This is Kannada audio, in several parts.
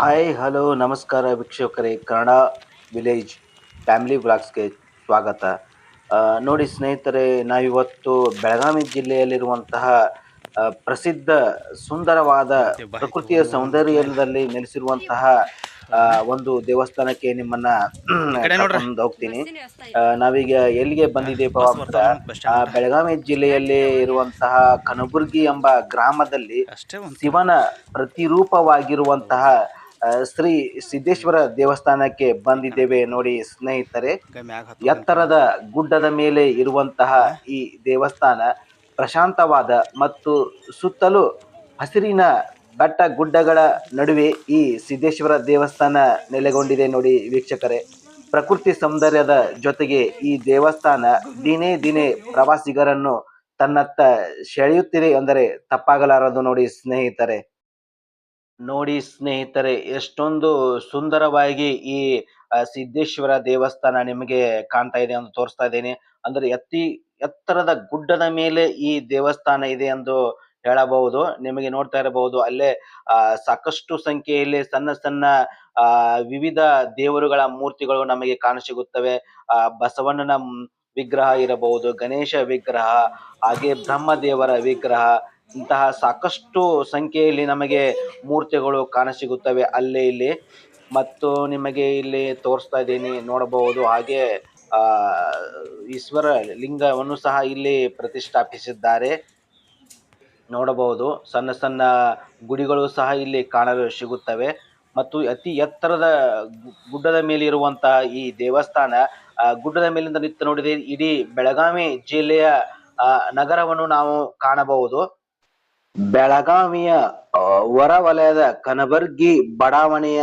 ಹಾಯ್ ಹಲೋ ನಮಸ್ಕಾರ ವೀಕ್ಷಕರೇ. ಕನ್ನಡ ವಿಲೇಜ್ ಫ್ಯಾಮಿಲಿ ಬ್ಲಾಗ್ಸ್ಗೆ ಸ್ವಾಗತ. ನೋಡಿ ಸ್ನೇಹಿತರೆ ನಾವಿವತ್ತು ಬೆಳಗಾವಿ ಜಿಲ್ಲೆಯಲ್ಲಿರುವಂತಹ ಪ್ರಸಿದ್ಧ ಸುಂದರವಾದ ಪ್ರಕೃತಿಯ ಸೌಂದರ್ಯದಲ್ಲಿ ನೆಲೆಸಿರುವಂತಹ ಒಂದು ದೇವಸ್ಥಾನಕ್ಕೆ ನಿಮ್ಮನ್ನ ಕರ್ಕೊಂಡು ಹೋಗ್ತೀನಿ. ನಾವೀಗ ಎಲ್ಲಿಗೆ ಬಂದಿದ್ದೇವೆ ಅಂತ ಬೆಳಗಾವಿ ಜಿಲ್ಲೆಯಲ್ಲಿ ಇರುವಂತಹ ಕನಬುರ್ಗಿ ಎಂಬ ಗ್ರಾಮದಲ್ಲಿ ಶಿವನ ಪ್ರತಿರೂಪವಾಗಿರುವಂತಹ ಶ್ರೀ ಸಿದ್ದೇಶ್ವರ ದೇವಸ್ಥಾನಕ್ಕೆ ಬಂದಿದ್ದೇವೆ ನೋಡಿ ಸ್ನೇಹಿತರೆ. ಎತ್ತರದ ಗುಡ್ಡದ ಮೇಲೆ ಇರುವಂತಹ ಈ ದೇವಸ್ಥಾನ ಪ್ರಶಾಂತವಾದ ಮತ್ತು ಸುತ್ತಲೂ ಹಸಿರಿನ ಬೆಟ್ಟ ಗುಡ್ಡಗಳ ನಡುವೆ ಈ ಸಿದ್ದೇಶ್ವರ ದೇವಸ್ಥಾನ ನೆಲೆಗೊಂಡಿದೆ ನೋಡಿ ವೀಕ್ಷಕರೇ. ಪ್ರಕೃತಿ ಸೌಂದರ್ಯದ ಜೊತೆಗೆ ಈ ದೇವಸ್ಥಾನ ದಿನೇ ದಿನೇ ಪ್ರವಾಸಿಗರನ್ನು ತನ್ನತ್ತ ಸೆಳೆಯುತ್ತಿದೆ ಅಂದರೆ ತಪ್ಪಾಗಲಾರದು ನೋಡಿ ಸ್ನೇಹಿತರೆ. ನೋಡಿ ಸ್ನೇಹಿತರೆ, ಎಷ್ಟೊಂದು ಸುಂದರವಾಗಿ ಈ ಸಿದ್ದೇಶ್ವರ ದೇವಸ್ಥಾನ ನಿಮಗೆ ಕಾಣ್ತಾ ಇದೆ ಅಂತ ತೋರಿಸ್ತಾ ಇದ್ದೇನೆ. ಅಂದ್ರೆ ಎತ್ತಿ, ಎತ್ತರದ ಗುಡ್ಡದ ಮೇಲೆ ಈ ದೇವಸ್ಥಾನ ಇದೆ ಎಂದು ಹೇಳಬಹುದು. ನಿಮಗೆ ನೋಡ್ತಾ ಇರಬಹುದು, ಅಲ್ಲೇ, ಆ, ಸಾಕಷ್ಟು ಸಂಖ್ಯೆಯಲ್ಲಿ ಸಣ್ಣ ಸಣ್ಣ, ಆ, ವಿವಿಧ ದೇವರುಗಳ ಮೂರ್ತಿಗಳು ನಮಗೆ ಕಾಣಸಿಗುತ್ತವೆ. ಬಸವಣ್ಣನ ವಿಗ್ರಹ ಇರಬಹುದು, ಗಣೇಶ ವಿಗ್ರಹ, ಹಾಗೆ ಬ್ರಹ್ಮ ದೇವರ ವಿಗ್ರಹ ಇಂತಹ ಸಾಕಷ್ಟು ಸಂಖ್ಯೆಯಲ್ಲಿ ನಮಗೆ ಮೂರ್ತಿಗಳು ಕಾಣಸಿಗುತ್ತವೆ ಅಲ್ಲೇ ಇಲ್ಲಿ ಮತ್ತು ನಿಮಗೆ ಇಲ್ಲಿ ತೋರಿಸ್ತಾ ಇದ್ದೀನಿ, ನೋಡಬಹುದು. ಹಾಗೆ, ಆ, ಈಶ್ವರ ಲಿಂಗವನ್ನು ಸಹ ಇಲ್ಲಿ ಪ್ರತಿಷ್ಠಾಪಿಸಿದ್ದಾರೆ. ನೋಡಬಹುದು, ಸಣ್ಣ ಸಣ್ಣ ಗುಡಿಗಳು ಸಹ ಇಲ್ಲಿ ಕಾಣಲು ಸಿಗುತ್ತವೆ. ಮತ್ತು ಅತಿ ಎತ್ತರದ ಗುಡ್ಡದ ಮೇಲೆ ಇರುವಂತಹ ಈ ದೇವಸ್ಥಾನ ಗುಡ್ಡದ ಮೇಲಿಂದ ನಿಂತು ನೋಡಿದರೆ ಇಡೀ ಬೆಳಗಾವಿ ಜಿಲ್ಲೆಯ ನಗರವನ್ನು ನಾವು ಕಾಣಬಹುದು. ಬೆಳಗಾವಿಯ ಹೊರವಲಯದ ಕನಬರ್ಗಿ ಬಡಾವಣೆಯ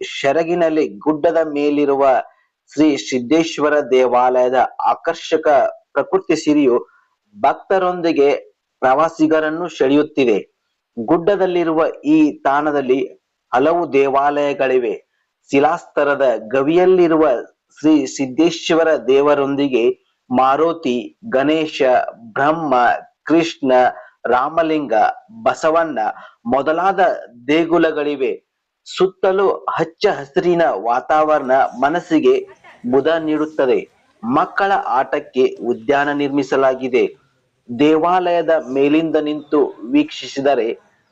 ಶೆರಗಿನಲ್ಲಿ ಗುಡ್ಡದ ಮೇಲಿರುವ ಶ್ರೀ ಸಿದ್ದೇಶ್ವರ ದೇವಾಲಯದ ಆಕರ್ಷಕ ಪ್ರಕೃತಿ ಸಿರಿಯು ಭಕ್ತರೊಂದಿಗೆ ಪ್ರವಾಸಿಗರನ್ನು ಸೆಳೆಯುತ್ತಿದೆ. ಗುಡ್ಡದಲ್ಲಿರುವ ಈ ತಾಣದಲ್ಲಿ ಹಲವು ದೇವಾಲಯಗಳಿವೆ. ಶಿಲಾಸ್ತರದ ಗವಿಯಲ್ಲಿರುವ ಶ್ರೀ ಸಿದ್ದೇಶ್ವರ ದೇವರೊಂದಿಗೆ ಮಾರುತಿ, ಗಣೇಶ, ಬ್ರಹ್ಮ, ಕೃಷ್ಣ ರಾಮಲಿಂಗ, ಬಸವಣ್ಣ ಮೊದಲಾದ ದೇಗುಲಗಳಿವೆ. ಸುತ್ತಲೂ ಹಚ್ಚ ಹಸಿರಿನ ವಾತಾವರಣ ಮನಸ್ಸಿಗೆ ಮುದ ನೀಡುತ್ತದೆ. ಮಕ್ಕಳ ಆಟಕ್ಕೆ ಉದ್ಯಾನ ನಿರ್ಮಿಸಲಾಗಿದೆ. ದೇವಾಲಯದ ಮೇಲಿಂದ ನಿಂತು ವೀಕ್ಷಿಸಿದರೆ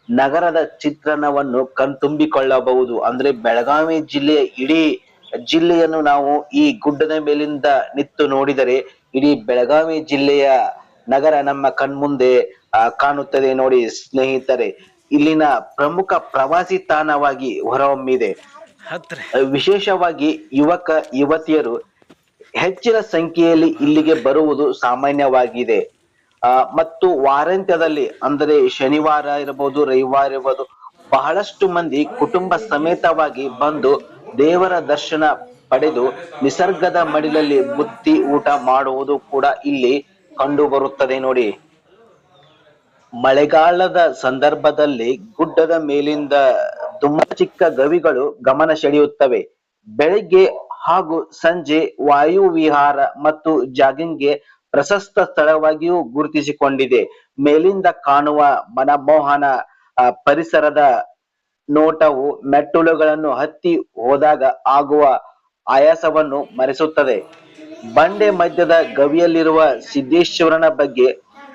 ನಗರದ ಚಿತ್ರಣವನ್ನು ಕಣ್ತುಂಬಿಕೊಳ್ಳಬಹುದು. ಅಂದ್ರೆ ಬೆಳಗಾವಿ ಜಿಲ್ಲೆಯ ಇಡೀ ಜಿಲ್ಲೆಯನ್ನು ನಾವು ಈ ಗುಡ್ಡದ ಮೇಲಿಂದ ನಿಂತು ನೋಡಿದರೆ ಇಡೀ ಬೆಳಗಾವಿ ಜಿಲ್ಲೆಯ ನಗರ ನಮ್ಮ ಕಣ್ಮುಂದೆ ಕಾಣುತ್ತದೆ ನೋಡಿ ಸ್ನೇಹಿತರೆ. ಇಲ್ಲಿನ ಪ್ರಮುಖ ಪ್ರವಾಸಿ ತಾಣವಾಗಿ ಹೊರಹೊಮ್ಮಿದೆ. ವಿಶೇಷವಾಗಿ ಯುವಕ ಯುವತಿಯರು ಹೆಚ್ಚಿನ ಸಂಖ್ಯೆಯಲ್ಲಿ ಇಲ್ಲಿಗೆ ಬರುವುದು ಸಾಮಾನ್ಯವಾಗಿದೆ. ಆ, ಮತ್ತು ವಾರಾಂತ್ಯದಲ್ಲಿ ಅಂದರೆ ಶನಿವಾರ ಇರಬಹುದು ರವಿವಾರ ಇರಬಹುದು ಬಹಳಷ್ಟು ಮಂದಿ ಕುಟುಂಬ ಸಮೇತವಾಗಿ ಬಂದು ದೇವರ ದರ್ಶನ ಪಡೆದು ನಿಸರ್ಗದ ಮಡಿಲಲ್ಲಿ ಬುತ್ತಿ ಊಟ ಮಾಡುವುದು ಕೂಡ ಇಲ್ಲಿ ಕಂಡು ಬರುತ್ತದೆ ನೋಡಿ. ಮಳೆಗಾಲದ ಸಂದರ್ಭದಲ್ಲಿ ಗುಡ್ಡದ ಮೇಲಿಂದ ತುಂಬಾ ಚಿಕ್ಕ ಗವಿಗಳು ಗಮನ ಸೆಳೆಯುತ್ತವೆ. ಬೆಳಿಗ್ಗೆ ಹಾಗೂ ಸಂಜೆ ವಾಯು ವಿಹಾರ ಮತ್ತು ಜಾಗಿಂಗ್ಗೆ ಪ್ರಶಸ್ತ ಸ್ಥಳವಾಗಿಯೂ ಗುರುತಿಸಿಕೊಂಡಿದೆ. ಮೇಲಿಂದ ಕಾಣುವ ಮನಮೋಹನ ಪರಿಸರದ ನೋಟವು ಮೆಟ್ಟಿಲುಗಳನ್ನು ಹತ್ತಿ ಹೋದಾಗ ಆಗುವ ಆಯಾಸವನ್ನು ಮರೆಸುತ್ತದೆ. ಬಂಡೆ ಮಧ್ಯದ ಗವಿಯಲ್ಲಿರುವ ಸಿದ್ದೇಶ್ವರನ ಬಗ್ಗೆ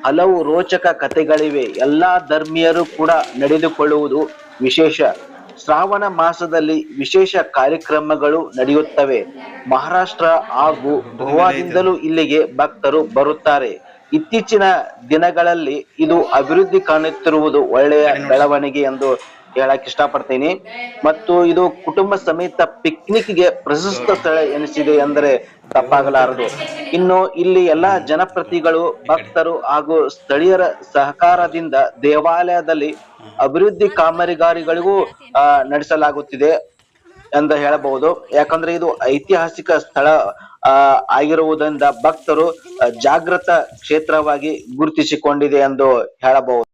ಹಲವು ರೋಚಕ ಕಥೆಗಳಿವೆ. ಎಲ್ಲಾ ಧರ್ಮೀಯರು ಕೂಡ ನಡೆದುಕೊಳ್ಳುವುದು ವಿಶೇಷ. ಶ್ರಾವಣ ಮಾಸದಲ್ಲಿ ವಿಶೇಷ ಕಾರ್ಯಕ್ರಮಗಳು ನಡೆಯುತ್ತವೆ. ಮಹಾರಾಷ್ಟ್ರ ಹಾಗೂ ಗೋವಾದಿಂದಲೂ ಇಲ್ಲಿಗೆ ಭಕ್ತರು ಬರುತ್ತಾರೆ. ಇತ್ತೀಚಿನ ದಿನಗಳಲ್ಲಿ ಇದು ಅಭಿವೃದ್ಧಿ ಕಾಣುತ್ತಿರುವುದು ಒಳ್ಳೆಯ ಬೆಳವಣಿಗೆ ಎಂದು ಹೇಳಕ್ ಇಷ್ಟಪಡ್ತೀನಿ. ಮತ್ತು ಇದು ಕುಟುಂಬ ಸಮೇತ ಪಿಕ್ನಿಕ್ಗೆ ಪ್ರಶಸ್ತ ಸ್ಥಳ ಎನಿಸಿದೆ ಎಂದರೆ ತಪ್ಪಾಗಲಾರದು. ಇನ್ನು ಇಲ್ಲಿ ಎಲ್ಲಾ ಜನಪ್ರತಿಗಳು, ಭಕ್ತರು ಹಾಗೂ ಸ್ಥಳೀಯರ ಸಹಕಾರದಿಂದ ದೇವಾಲಯದಲ್ಲಿ ಅಭಿವೃದ್ಧಿ ಕಾಮಗಾರಿಗಳಿಗೂ ನಡೆಸಲಾಗುತ್ತಿದೆ ಎಂದು ಹೇಳಬಹುದು. ಯಾಕಂದ್ರೆ ಇದು ಐತಿಹಾಸಿಕ ಸ್ಥಳ ಆಗಿರುವುದರಿಂದ ಭಕ್ತರು ಜಾಗೃತ ಕ್ಷೇತ್ರವಾಗಿ ಗುರುತಿಸಿಕೊಂಡಿದೆ ಎಂದು ಹೇಳಬಹುದು.